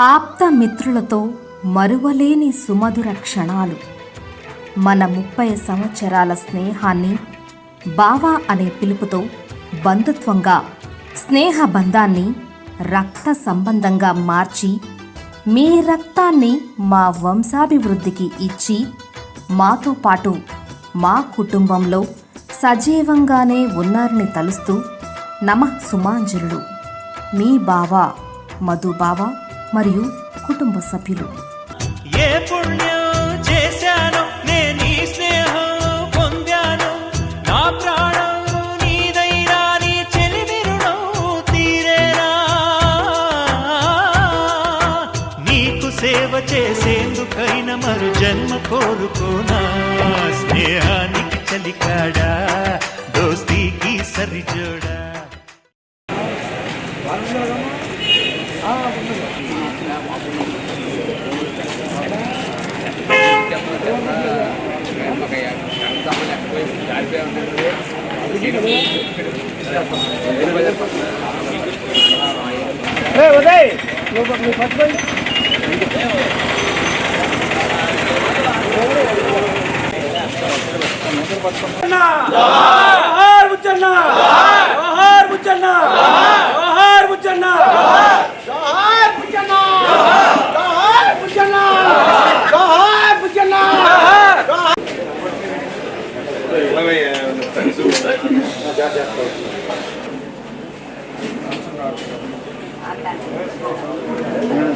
ఆప్త మిత్రులతో మరువలేని సుమధుర క్షణాలు. మన ముప్పై సంవత్సరాల స్నేహాన్ని బావా అనే పిలుపుతో బంధుత్వంగా స్నేహ బంధాన్ని రక్త సంబంధంగా మార్చి మీ రక్తాన్ని మా వంశాభివృద్ధికి ఇచ్చి మాతో పాటు మా కుటుంబంలో సజీవంగానే ఉన్నారని తలుస్తూ నమ సుమాంజలుడు మీ బావ మధుబావ మరియు కుటుంబ సభ్యులు. ఏ పుణ్యం చేశాను నేను ఈ స్నేహం పొందాను. నా ప్రాణం నీదైనా నీ చెలిమి రుణం తీరేనా? నీకు సేవ చేసేందుకైన మరు జన్మ కోరుకోనా? స్నేహానికి చలికాడా? దోస్తీకి సరిజోడా? జోహార్ బుచ్చన్న జోహార్ బుచ్చన్న జోహార్ బుచ్చన్న జోహార్ బుచ్చన్న జోహార్ బుచ్చన్న జోహార్ బుచ్చన్న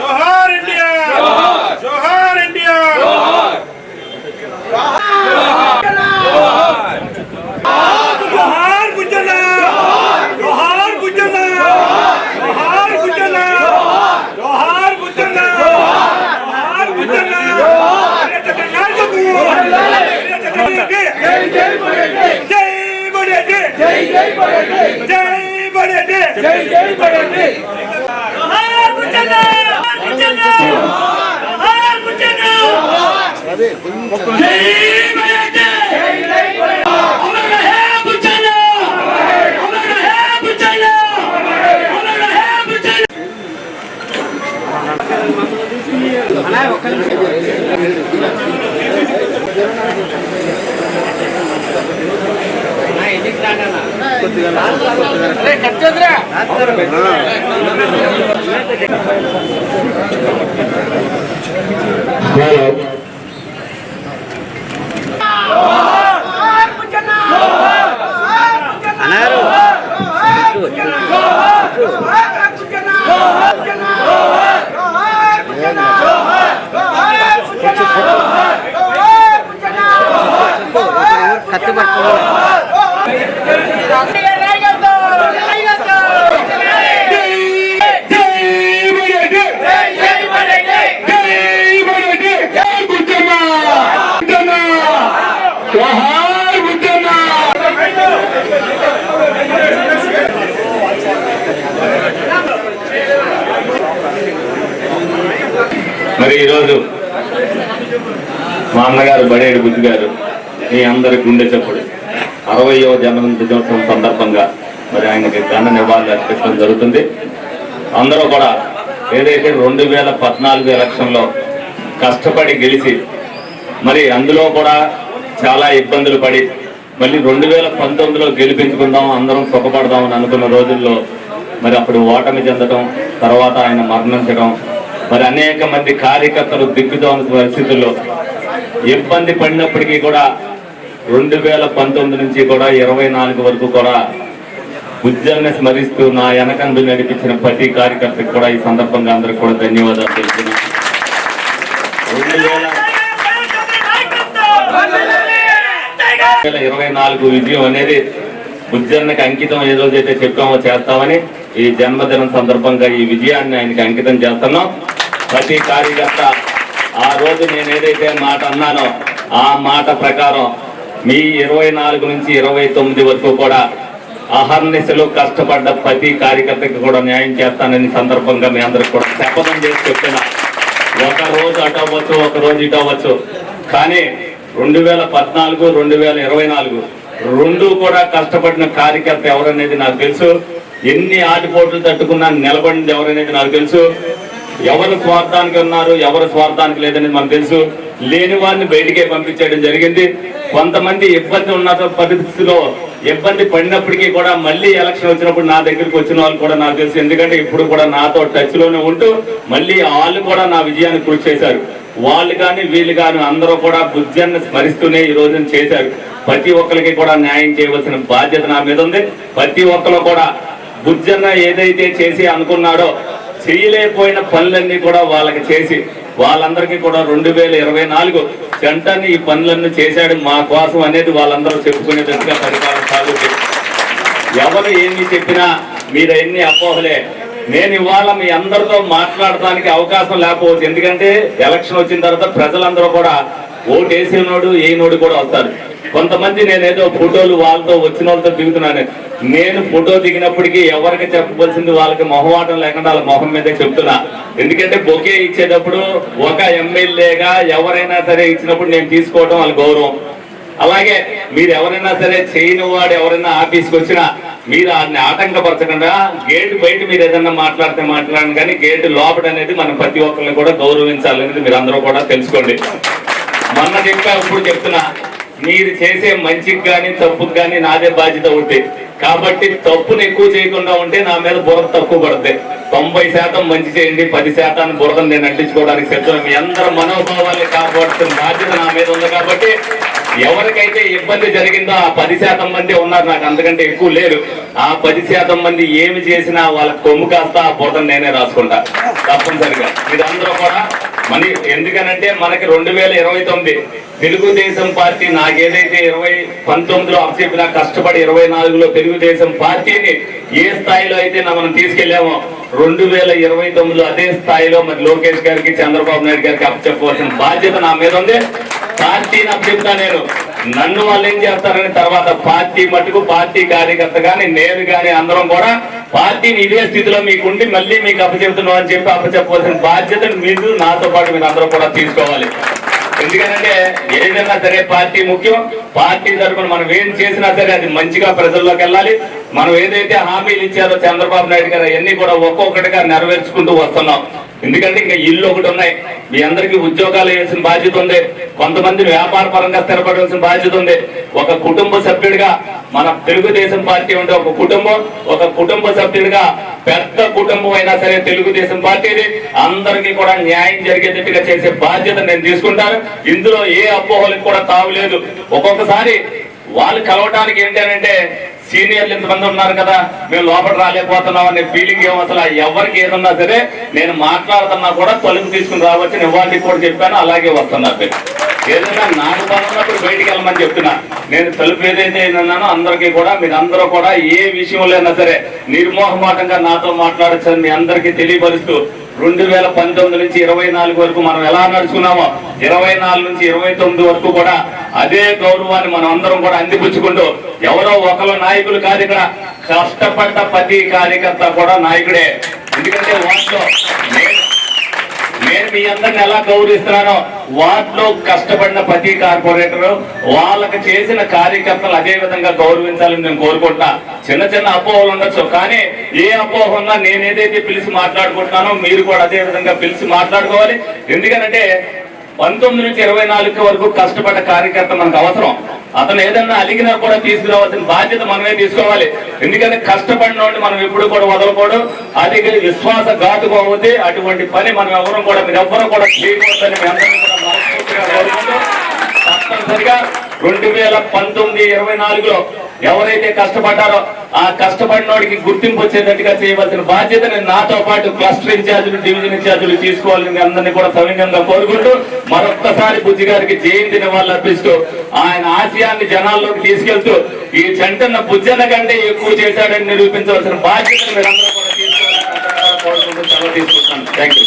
జోహార్ ఇండియా జోహార్ ఇండియా జోహార్ బుజ్జన్న జోహార్ బుజ్జన్న జోహార్ బుజ్జన్న జోహార్ బుజ్జన్న జోహార్ బుజ్జన్న జై జై బడేటి జై బడేటి జై జై బడేటి జై బడేటి జై జై బడేటి జోహార్ బుజ్జన్న బుజ్జన్న జోహార్ బుజ్జన్న జై బడేటి అమర రహే బుజ్జన్న అమర రహే బుజ్జన్న అమర రహే బుజ్జన్న జోహార్ బుచ్చన్న జోహార్ బుచ్చన్న అన్నారు జోహార్ బుచ్చన్న జోహార్ బుచ్చన్న జోహార్ బుచ్చన్న జోహార్ బుచ్చన్న జోహార్ బుచ్చన్న జోహార్ బుచ్చన్న జోహార్ కత్తి మరి ఈరోజు మా అన్నగారు బడేడు బుద్ధి గారు మీ అందరి గుండె చెప్పుడు. అరవయో జన్మదిన దినోత్సవం సందర్భంగా మరి ఆయనకి ఘన నివాళులు అర్పించడం జరుగుతుంది. అందరూ కూడా ఏదైతే రెండు వేల పద్నాలుగు ఎలక్షన్లో కష్టపడి గెలిచి మరి అందులో కూడా చాలా ఇబ్బందులు పడి మళ్ళీ రెండు వేల పంతొమ్మిదిలో గెలిపించుకుందాం అందరం సుఖపడదాం అని అనుకున్న రోజుల్లో మరి అప్పుడు ఓటమి చెందడం తర్వాత ఆయన మరణించడం మరి అనేక మంది కార్యకర్తలు దిగ్గుదోని పరిస్థితుల్లో ఇబ్బంది పడినప్పటికీ కూడా రెండు వేల పంతొమ్మిది నుంచి కూడా ఇరవై నాలుగు వరకు కూడా ఉద్యమాన్ని స్మరిస్తూ నా వెనకందు నడిపించిన ప్రతి కార్యకర్తకి కూడా ఈ సందర్భంగా అందరికి కూడా ధన్యవాదాలు తెలుపుతున్నాను. రెండు వేల ఇరవై నాలుగు విజయం అనేది ఉద్యమానికి అంకితం ఏ రోజైతే చెప్పామో చేస్తామని ఈ జన్మదినం సందర్భంగా ఈ విజయాన్ని ఆయనకి అంకితం చేస్తున్నాం. ప్రతి కార్యకర్త ఆ రోజు నేను ఏదైతే మాట అన్నానో ఆ మాట ప్రకారం మీ ఇరవై నాలుగు నుంచి ఇరవై తొమ్మిది వరకు కూడా అహర్నిశలు కష్టపడ్డ ప్రతి కార్యకర్తకి కూడా న్యాయం చేస్తానని సందర్భంగా మీ అందరికి కూడా శపథం చేసి చెప్తున్నా ఒక రోజు అటు అవ్వచ్చు ఒక రోజు ఇటు అవ్వచ్చు. కానీ రెండు వేల పద్నాలుగు రెండు వేల ఇరవై నాలుగు రెండు కూడా కష్టపడిన కార్యకర్త ఎవరనేది నాకు తెలుసు. ఎన్ని ఆటిపోట్లు తట్టుకున్నా నిలబడింది ఎవరనేది నాకు తెలుసు. ఎవరు స్వార్థానికి ఉన్నారు ఎవరు స్వార్థానికి లేదనేది మనకు తెలుసు. లేని వారిని బయటికే పంపించడం జరిగింది. కొంతమంది ఇబ్బంది ఉన్న పరిస్థితిలో ఇబ్బంది పడినప్పటికీ కూడా మళ్ళీ ఎలక్షన్ వచ్చినప్పుడు నా దగ్గరికి వచ్చిన వాళ్ళు కూడా నాకు తెలుసు. ఎందుకంటే ఇప్పుడు కూడా నాతో టచ్లోనే ఉంటూ మళ్ళీ వాళ్ళు కూడా నా విజయాన్ని కృషి చేశారు. వాళ్ళు కానీ వీళ్ళు కానీ అందరూ కూడా బుద్ధ్యాన్ని స్మరిస్తూనే ఈ రోజున చేశారు. ప్రతి ఒక్కరికి కూడా న్యాయం చేయవలసిన బాధ్యత నా మీద ఉంది. ప్రతి ఒక్కరు కూడా బుజ్జన్న ఏదైతే చేసి అనుకున్నాడో చేయలేకపోయిన పనులన్నీ కూడా వాళ్ళకి చేసి వాళ్ళందరికీ కూడా రెండు వేల ఇరవై నాలుగు జంటని ఈ పనులన్నీ చేశాడు మా కోసం అనేది వాళ్ళందరూ చెప్పుకునేటట్టుగా పరిపాలన సాగు ఎవరు ఏమి చెప్పినా మీరు ఎన్ని అపోహలే. నేను ఇవాళ మీ అందరితో మాట్లాడటానికి అవకాశం లేకపోవచ్చు. ఎందుకంటే ఎలక్షన్ వచ్చిన తర్వాత ప్రజలందరూ కూడా ఓటు వేసినోడు ఏనోడు కూడా వస్తారు కొంతమంది నేనేదో ఫోటోలు వాళ్ళతో వచ్చిన వాళ్ళతో దిగుతున్నాను. నేను ఫోటో దిగినప్పటికీ ఎవరికి చెప్పవలసింది వాళ్ళకి మొహమాటం లేకుండా వాళ్ళ మొహం మీదే చెప్తున్నా. ఎందుకంటే బొకే ఇచ్చేటప్పుడు ఒక ఎమ్మెల్యేగా ఎవరైనా సరే ఇచ్చినప్పుడు నేను తీసుకోవడం వాళ్ళ గౌరవం. అలాగే మీరు ఎవరైనా సరే చేయని వాడు ఎవరైనా ఆఫీస్కి వచ్చినా మీరు అన్ని ఆటంకపరచకుండా గేట్ బయట మీరు ఏదైనా మాట్లాడితే మాట్లాడండి. కానీ గేట్ లోపల అనేది మనం ప్రతి ఒక్కరిని కూడా గౌరవించాలనేది మీరు అందరూ కూడా తెలుసుకోండి. మొన్న చెప్పా ఇప్పుడు చెప్తున్నా. మీరు చేసే మంచికి కానీ తప్పుకి కానీ నాదే బాధ్యత ఉంది కాబట్టి తప్పును ఎక్కువ చేయకుండా ఉంటే నా మీద బురద తక్కువ పడుతుంది తొంభై శాతం మంచి చేయండి పది శాతాన్ని బురదను నేను అంటించుకోవడానికి సిద్ధం. మీ అందరి మనోభావాలు కాపాడుతున్న బాధ్యత నా మీద ఉంది కాబట్టి ఎవరికైతే ఇబ్బంది జరిగిందో ఆ పది శాతం మంది ఉన్నారు. నాకు అంతకంటే ఎక్కువ లేరు. ఆ పది శాతం మంది ఏమి చేసినా వాళ్ళ కొమ్ము కాస్త ఆ బురదను నేనే రాసుకుంటా. తప్పనిసరిగా. మీరందరూ కూడా మన ఎందుకనంటే మనకి రెండు వేల ఇరవై తొమ్మిది తెలుగుదేశం పార్టీ నాకేదైతే ఇరవై పంతొమ్మిదిలో అప్పచెప్పినా కష్టపడి ఇరవై నాలుగులో తెలుగుదేశం పార్టీని ఏ స్థాయిలో అయితే మనం తీసుకెళ్ళామో రెండు వేల ఇరవై తొమ్మిదిలో అదే స్థాయిలో మరి లోకేష్ గారికి చంద్రబాబు నాయుడు గారికి అప్పచెప్పవలసిన బాధ్యత నా మీద ఉంది. పార్టీని అప్పచెప్తా నేను. నన్ను వాళ్ళు ఏం చేస్తారని తర్వాత పార్టీ మటుకు పార్టీ కార్యకర్త కానీ నేను కానీ అందరం కూడా పార్టీని ఇదే స్థితిలో మీకు ఉండి మళ్ళీ మీకు అప్పచెప్తున్నాం అని చెప్పి అప్పచెప్పవలసిన బాధ్యతను మీరు నాతో పాటు మీరు అందరూ కూడా తీసుకోవాలి. ఎందుకంటే ఏదైనా సరే పార్టీ ముఖ్యం పార్టీ తరఫున మనం ఏం చేసినా సరే అది మంచిగా ప్రజల్లోకి వెళ్ళాలి. మనం ఏదైతే హామీలు ఇచ్చారో చంద్రబాబు నాయుడు గారు అవన్నీ కూడా ఒక్కొక్కటిగా నెరవేర్చుకుంటూ వస్తున్నాం. ఎందుకంటే ఇంకా ఇల్లు ఒకటి ఉన్నాయి. మీ అందరికీ ఉద్యోగాలు వేయాల్సిన బాధ్యత ఉంది. కొంతమంది వ్యాపార పరంగా స్థిరపడాల్సిన బాధ్యత ఉంది. ఒక కుటుంబ సభ్యుడిగా మన తెలుగుదేశం పార్టీ ఉంటే ఒక కుటుంబం ఒక కుటుంబ సభ్యుడిగా పెద్ద కుటుంబం అయినా సరే తెలుగుదేశం పార్టీది అందరికీ కూడా న్యాయం జరిగేటట్టుగా చేసే బాధ్యత నేను తీసుకుంటాను. ఇందులో ఏ అపోహలకు కూడా తావులేదు ఒక్కొక్కసారి వాళ్ళు కలవటానికి ఏంటంటే సీనియర్లు ఇంతమంది ఉన్నారు కదా మేము లోపల రాలేకపోతున్నాం అనే ఫీలింగ్ ఏమో అసలు ఎవరికి ఏదన్నా సరే నేను మాట్లాడుతున్నా కూడా తలుపు తీసుకుని రావచ్చు ఇవ్వాలి కూడా చెప్పాను అలాగే వస్తున్నారు ఏదైనా నాకు పని బయటికి వెళ్ళమని చెప్తున్నా. నేను తలుపు ఏదైతే అన్నానో అందరికీ కూడా మీరు అందరూ కూడా ఏ విషయంలో అయినా సరే నిర్మోహమాటంగా నాతో మాట్లాడచ్చని మీ అందరికీ తెలియపరుస్తూ రెండు వేల పంతొమ్మిది నుంచి ఇరవై నాలుగు వరకు మనం ఎలా నడుచుకున్నామో ఇరవై నాలుగు నుంచి ఇరవై తొమ్మిది వరకు కూడా అదే గౌరవాన్ని మనం అందరం కూడా అందిపుచ్చుకుంటూ ఎవరో ఒకరు నాయకులు కాదు ఇక్కడ కష్టపడ్డ ప్రతి కార్యకర్త కూడా నాయకుడే. ఎందుకంటే వాటిలో నేను మీ అందరిని ఎలా గౌరవిస్తున్నానో వాటిలో కష్టపడిన ప్రతి కార్పొరేటర్ వాళ్ళకి చేసిన కార్యకర్తలు అదే విధంగా గౌరవించాలని నేను కోరుకుంటున్నా. చిన్న చిన్న అపోహలు ఉండొచ్చు కానీ ఏ అపోహ ఉన్నా నేనేదైతే పిలిచి మాట్లాడుకుంటున్నానో మీరు కూడా అదే విధంగా పిలిచి మాట్లాడుకోవాలి. ఎందుకంటే పంతొమ్మిది నుంచి ఇరవై నాలుగు వరకు కష్టపడ్డ కార్యకర్త మనకు అవసరం. అతను ఏదన్నా అలిగినా కూడా తీసుకురావాల్సిన బాధ్యత మనమే తీసుకోవాలి. ఎందుకంటే కష్టపడిన మనం ఎప్పుడు కూడా వదలకూడదు. అది విశ్వాస ఘాతుకోకపోతే అటువంటి పని మనం ఎవరు కూడా మీరు ఎవ్వరూ కూడా చేయకూడదని మీ కూడా తప్పనిసరిగా రెండు వేల పంతొమ్మిది ఇరవై నాలుగులో ఎవరైతే కష్టపడ్డారో ఆ కష్టపడినోడికి గుర్తింపు వచ్చేటట్టుగా చేయవలసిన బాధ్యత నేను నాతో పాటు క్లస్టర్ ఇన్ఛార్జీలు డివిజన్ ఇన్ఛార్జీలు తీసుకోవాలని అందరినీ కూడా సవినయంగా కోరుకుంటూ మరొక్కసారి బుజ్జి గారికి జయంతి నివాళులు అర్పిస్తూ ఆయన ఆశయాన్ని జనాల్లోకి తీసుకెళ్తూ ఈ చెంటన్న బుజ్జన్న కంటే ఎక్కువ చేశాడని నిరూపించవలసిన బాధ్యతను మీరందరూ కూడా తీసుకోవాలని తీసుకుంటాను థ్యాంక్ యూ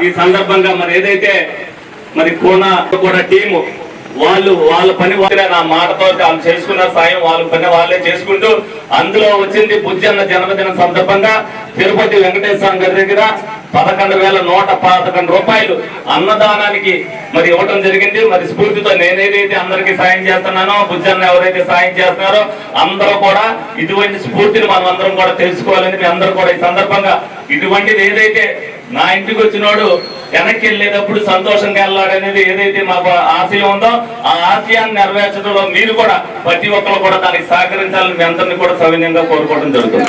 ఈ సందర్భంగా మరి ఏదైతే మరి కోనా కూడా టీము వాళ్ళు వాళ్ళ పని వాళ్ళ నా మాటతో వాళ్ళు చేసుకున్న సాయం వాళ్ళ పని వాళ్ళే చేసుకుంటూ అందులో వచ్చింది బుజ్జన్న జన్మదిన సందర్భంగా తిరుపతి వెంకటేశ్వర గారి దగ్గర పదకొండు వేల నూట పదకొండు రూపాయలు అన్నదానానికి మరి ఇవ్వటం జరిగింది. మరి స్ఫూర్తితో నేనేదైతే అందరికీ సాయం చేస్తున్నానో బుజ్జన్న ఎవరైతే సాయం చేస్తున్నారో అందరూ కూడా ఇటువంటి స్ఫూర్తిని మనం అందరం కూడా తెలుసుకోవాలని మీ అందరూ కూడా ఈ సందర్భంగా ఇటువంటిది ఏదైతే నా ఇంటికి వచ్చినోడు వెనక్కి వెళ్ళేటప్పుడు సంతోషంగా వెళ్ళాడనేది ఏదైతే మాకు ఆశయం ఉందో ఆ ఆశయాన్ని నెరవేర్చడంలో మీరు కూడా ప్రతి ఒక్కరు కూడా దానికి సహకరించాలని మీ అందరినీ కూడా సవినయంగా కోరుకోవడం జరుగుతుంది.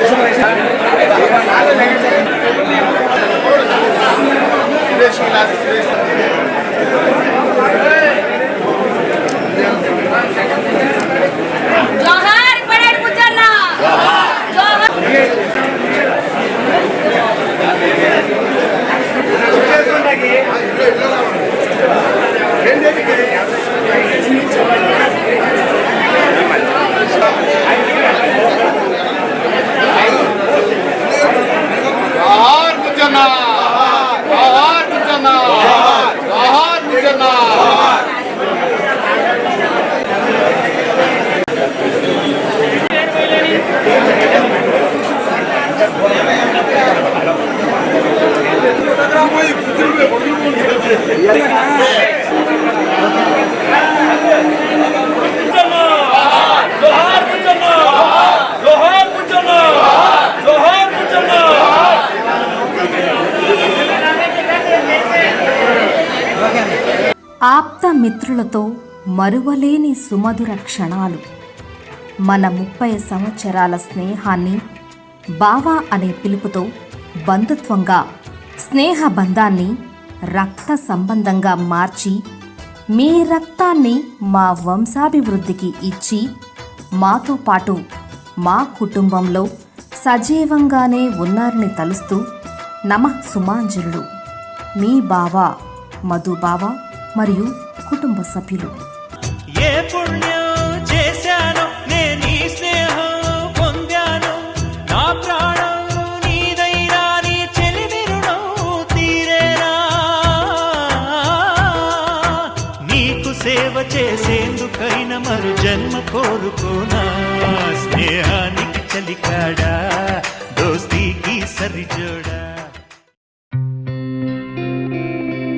చూపించండి జోహార్ పరేడ్ బుజ్జన్న జోహార్ జోహార్ బుజ్జన్న జోహార్ బుజ్జన్న జోహార్ బుజ్జన్న జోహార్ బుజ్జన్న జోహార్ బుజ్జన్న జోహార్ బుజ్జన్న ఆప్త మిత్రులతో మరువలేని సుమధుర క్షణాలు. మన ముప్పై సంవత్సరాల స్నేహాన్ని బావా అనే పిలుపుతో బంధుత్వంగా స్నేహ బంధాన్ని రక్త సంబంధంగా మార్చి మీ రక్తాన్ని మా వంశాభివృద్ధికి ఇచ్చి మాతో పాటు మా కుటుంబంలో సజీవంగానే ఉన్నారని తలుస్తూ నమ సుమాంజలుడు మీ బావ మధుబావ మరియు కుటుంబ సభ్యులు. ఏ పుణ్యం చేశాను నేను ఈ స్నేహం పొందాను. నా ప్రాణం నీదైనా నీ చెలిమి రుణం తీరేనా? నీకు సేవ చేసేందుకైన మరు జన్మ కోరుకోనా? స్నేహానికి చలికాడా దోస్తీకి సరిజోడా?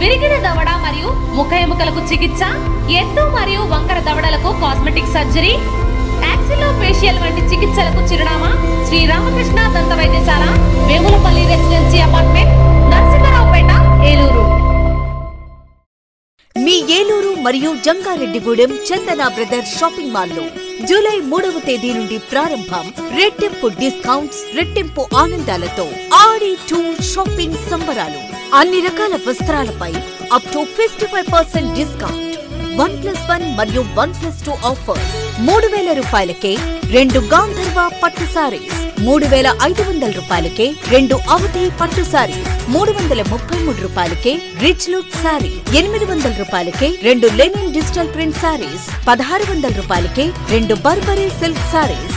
విరిగిన దవడ మరియు ముఖ ఎముకలకు చికిత్స ఎత్తు మరియు వంకర దవడలకు కాస్మెటిక్ సర్జరీ యాక్సిలో ఫేషియల్ వంటి చికిత్సలకు చిరునామా శ్రీ రామకృష్ణ దంత వైద్యశాల వేములపల్లి రెసిడెన్సీ అపార్ట్మెంట్ నరసింహరావుపేట ఏలూరు. మీ ఏలూరు మరియు జంగారెడ్డిగూడెం చందన బ్రదర్స్ షాపింగ్ మాల్లో జూలై మూడవ తేదీ నుండి ప్రారంభం రెట్టింపు డిస్కౌంట్స్ రెట్టింపు ఆనందాలతో ఆడి టూ షాపింగ్ సంబరాలు. అన్ని రకాల వస్త్రాలపై up to fifty five percent discount one plus one మరియు వన్ ప్లస్ టూ ఆఫర్స్ మూడు వేల రూపాయలకే రెండు గాంధర్వ పట్టు సారీస్ మూడు వేల ఐదు వందల రూపాయలకే రెండు అవధి పట్టు సారీ మూడు వందల ముప్పై మూడు రూపాయలకే రిచ్ లుక్ సారీ ఎనిమిది వందల రూపాయలకే రెండు లెనిన్ డిజిటల్ ప్రింట్ సారీస్ పదహారు వందల రూపాయలకే రెండు బర్బరీ సిల్క్ సారీస్